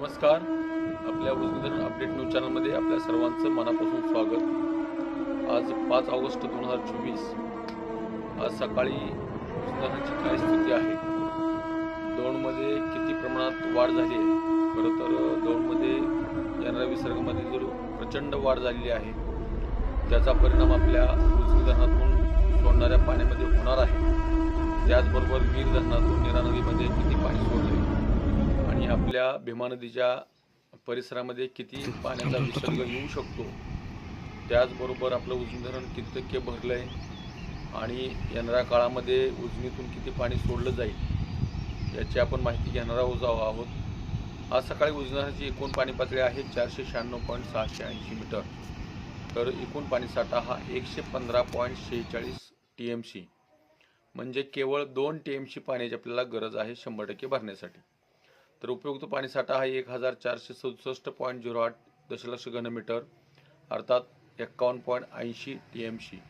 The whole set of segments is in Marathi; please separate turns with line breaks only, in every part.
नमस्कार. आपल्या उजनीधरण अपडेट न्यूज चॅनलमध्ये आपल्या सर्वांचं मनापासून स्वागत. आज पाच ऑगस्ट दोन हजार चोवीस. आज सकाळी उजनीधरणाची काय स्थिती आहे? दौंडमध्ये किती प्रमाणात वाढ झाली आहे? खरं तर दौंडमध्ये येणाऱ्या विसर्गामध्ये जर प्रचंड वाढ झालेली आहे त्याचा परिणाम आपल्या उजनी धरणातून सोडणाऱ्या पाण्यामध्ये होणार आहे. त्याचबरोबर वीर धरणातून नीरा नदीमध्ये किती पाणी सोडले आपल्या भीमा नदीच्या परिसरामध्ये किती पाण्याचा विसर्ग येऊ शकतो त्याचबरोबर आपलं उजनी धरण किती टक्के भरलं आहे आणि येणाऱ्या काळामध्ये उजनीतून किती पाणी सोडलं जाईल याची आपण माहिती घेणार आहोत आहोत. आज सकाळी उजनाची एकूण पाणी पातळी आहे चारशे शहाण्णव पॉईंट सहाशे ऐंशी मीटर. तर एकूण पाणीसाठा हा एकशे पंधरा पॉईंट शेहेचाळीस टी एम सी म्हणजे केवळ दोन टी एम सी पाण्याची आपल्याला गरज आहे शंभर टक्के भरण्यासाठी. तर उपयुक्त पाणीसाठा हा एक हजार चारशे सदुसष्ट पॉईंट झिरो आठ दशलक्ष घनमीटर अर्थात एक्कावन्न पॉईंट ऐंशी टी एम सी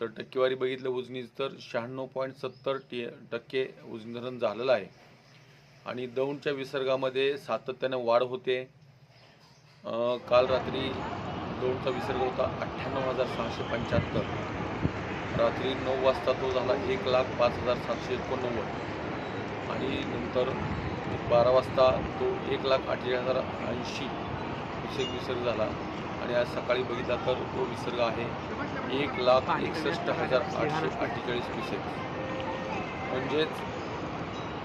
तर टक्केवारी बघितलं उजनी तर शहाण्णव पॉईंट सत्तर टी टक्के उजनी धरण झालेलं आहे. आणि दौंडच्या विसर्गामध्ये सातत्यानं वाढ होते. काल रात्री दौंडचा विसर्ग होता अठ्ठ्याण्णव हजार सहाशे पंच्याहत्तर. रात्री नऊ वाजता तो झाला एक लाख पाच हजार सातशे एकोणनव्वद. आणि नंतर बारा वाजता तो एक लाख अठ्ठेचाळीस हजार ऐंशी विषयक विसर्ग झाला. आणि आज सकाळी बघितला तर तो विसर्ग आहे एक लाख एकसष्ट हजार आठशे अठ्ठेचाळीस क्युसेक म्हणजेच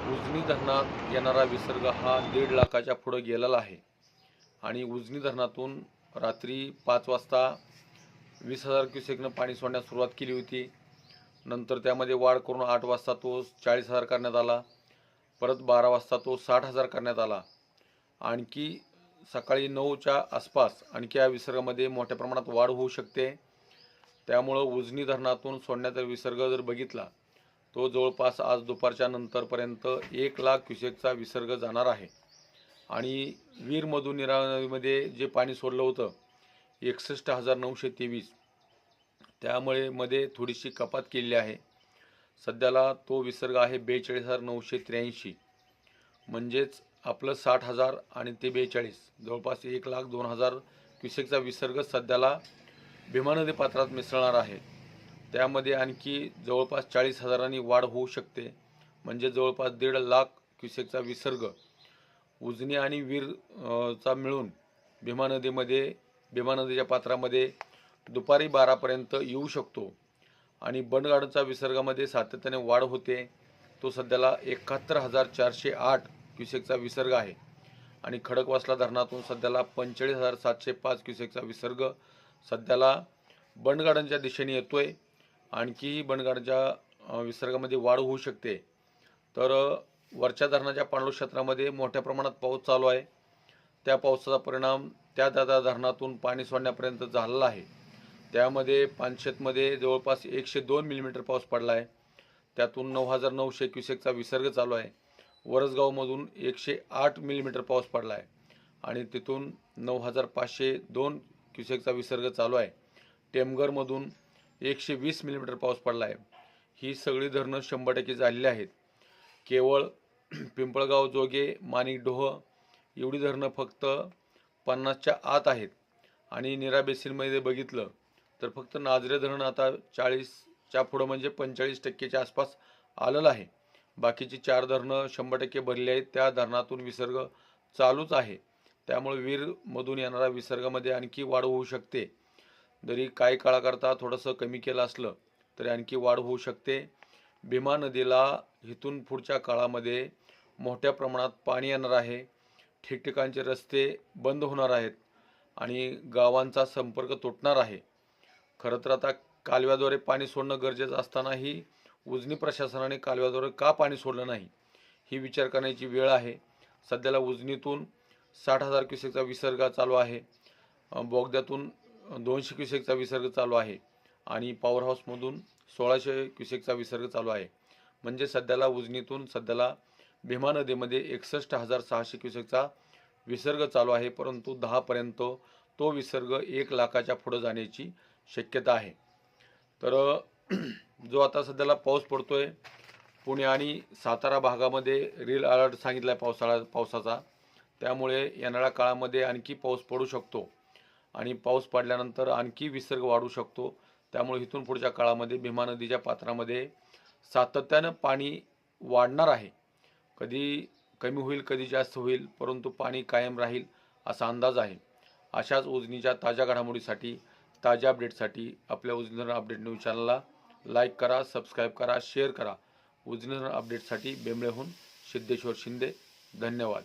उजनी धरणात येणारा विसर्ग हा दीड लाखाच्या पुढं गेलेला आहे. आणि उजनी धरणातून रात्री पाच वाजता वीस हजार क्युसेकनं पाणी सोडण्यास सुरुवात केली होती. नंतर त्यामध्ये वाढ करून आठ वाजता तो चाळीस हजार करण्यात आला. परत बारा वाजता तो साठ हजार करण्यात आला. आणखी सकाळी नऊच्या आसपास आणखी या विसर्गामध्ये मोठ्या प्रमाणात वाढ होऊ शकते. त्यामुळं उजनी धरणातून सोडण्याचा विसर्ग जर बघितला तो जवळपास आज दुपारच्या नंतरपर्यंत एक लाख क्युसेकचा विसर्ग जाणार आहे. आणि वीरमधून निरा नदीमध्ये जे पाणी सोडलं होतं एकसष्ट हजार नऊशे तेवीस त्यामुळे मध्ये थोडीशी कपात केलेली आहे. सध्याला तो विसर्ग आहे बेचाळीस हजार नऊशे त्र्याऐंशी. म्हणजेच आपलं साठ हजार आणि ते बेचाळीस. जवळपास एक लाख दोन हजार क्युसेकचा विसर्ग सध्याला भीमा नदी पात्रात मिसळणार आहे. त्यामध्ये आणखी जवळपास चाळीस हजारांनी वाढ होऊ शकते. म्हणजे जवळपास दीड लाख क्युसेकचा विसर्ग. उजनी आणि वीर चा मिळून भीमा नदीमध्ये भीमा नदीच्या पात्रामध्ये दुपारी बारापर्यंत येऊ शकतो. आणि बंडगाडचा विसर्गामध्ये सातत्याने वाढ होते. तो सध्याला एकाहत्तर हजार चारशे आठ क्युसेकचा विसर्ग आहे. आणि खडकवासला धरणातून सध्याला पंचेचाळीस हजार सातशे पाच क्युसेकचा विसर्ग सध्याला बंडगाडांच्या दिशेने येतो आहे आणखी बंडगाडच्या विसर्गामध्ये वाढ होऊ शकते. तर वरच्या धरणाच्या पाणलोट क्षेत्रामध्ये मोठ्या प्रमाणात पाऊस चालू आहे. त्या पावसाचा परिणाम त्या त्या धरणातून पाणी सोडण्यापर्यंत झालेला आहे. त्यामध्ये पानशेतमध्ये जवळपास एकशे दोन मिलीमीटर पाऊस पडला आहे त्यातून नऊ हजार नऊशे क्युसेकचा विसर्ग चालू आहे. वरसगावमधून एकशे आठ मिलीमीटर पाऊस पडला आहे आणि तिथून नऊ हजार पाचशे दोन क्युसेकचा विसर्ग चालू आहे. टेमघरमधून एकशे वीस मिलीमीटर पाऊस पडला आहे ही सगळी धरणं शंभर टक्के झालेली आहेत. केवळ पिंपळगाव जोगे माणिकडोह एवढी धरणं फक्त पन्नासच्या आत आहेत. आणि निरा बेसिनमध्ये बघितलं तर फक्त नाजरे धरण आता चाळीसच्या पुढं म्हणजे पंचेचाळीस टक्केच्या आसपास आलेलं आहे. बाकीची चार धरणं शंभर टक्के भरली आहेत. त्या धरणातून विसर्ग चालूच आहे. त्यामुळे वीरमधून येणारा विसर्गामध्ये आणखी वाढ होऊ शकते. जरी काही काळाकरता थोडंसं कमी केलं असलं तरी आणखी वाढ होऊ शकते. भीमा नदीला इथून पुढच्या काळामध्ये मोठ्या प्रमाणात पाणी येणार आहे. ठिकठिकाणचे रस्ते बंद होणार आहेत आणि गावांचा संपर्क तुटणार आहे. खरं तर आता कालव्याद्वारे पाणी सोडणं गरजेचं असतानाही उजनी प्रशासनाने कालव्याद्वारे का पाणी सोडलं नाही ही विचार करण्याची वेळ आहे. सध्याला उजनीतून साठ हजार क्युसेकचा विसर्ग चालू आहे. बोगद्यातून दोनशे क्युसेकचा विसर्ग चालू आहे आणि पॉवर हाऊसमधून सोळाशे क्युसेकचा विसर्ग चालू आहे. म्हणजे सध्याला उजनीतून सध्याला भीमा नदीमध्ये एकसष्ट हजार सहाशे क्युसेकचा विसर्ग चालू आहे परंतु दहापर्यंत तो विसर्ग एक लाखाच्या पुढं जाण्याची शक्यता आहे. तर जो आता सध्याला पाऊस पडतो आहे पुणे आणि सातारा भागामध्ये रेल अलर्ट सांगितला आहे पावसाळा पावसाचा. त्यामुळे येणाऱ्या काळामध्ये आणखी पाऊस पडू शकतो आणि पाऊस पडल्यानंतर आणखी विसर्ग वाढू शकतो. त्यामुळे इथून पुढच्या काळामध्ये भीमा नदीच्या पात्रामध्ये सातत्यानं पाणी वाढणार आहे. कधी कमी होईल कधी जास्त होईल परंतु पाणी कायम राहील असा अंदाज आहे. अशाच उजनीच्या ताज्या घडामोडीसाठी ताज्या अपडेटसाठी आपल्या उजनीधरण अपडेट न्यूज चॅनलला लाईक करा सबस्क्राईब करा शेअर करा. उजनीधरण अपडेटसाठी बेंबळेहून सिद्धेश्वर शिंदे. धन्यवाद.